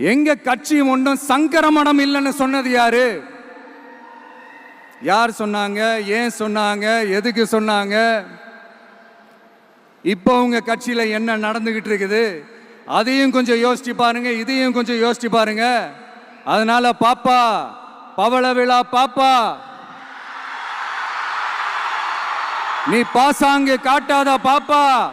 எங்க கட்சி ஒன்றும் சங்கரமடம் இல்லைன்னு சொன்னது யாரு? யார் சொன்னாங்க? ஏன் சொன்னாங்க? எதுக்கு சொன்னாங்க? இப்போ உங்க கட்சியில என்ன நடந்துகிட்டு இருக்குது? அதையும் கொஞ்சம் யோசிச்சு பாருங்க இதையும் கொஞ்சம் யோசிச்சு பாருங்க. அதனால பாப்பா பவள விழா பாப்பா. நீ பாசாங்கு காட்டாத பாப்பா.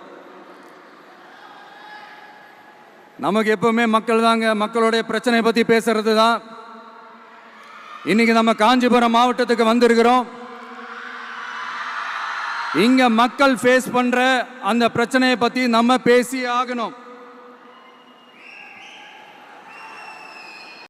நமக்கு எப்பவுமே மக்கள் தாங்க. மக்களுடைய பிரச்சனையை பத்தி பேசுறது தான். இன்னைக்கு நம்ம காஞ்சிபுரம் மாவட்டத்துக்கு வந்திருக்கிறோம். இங்க மக்கள் ஃபேஸ் பண்ற அந்த பிரச்சனையை பத்தி நம்ம பேசி ஆகணும்.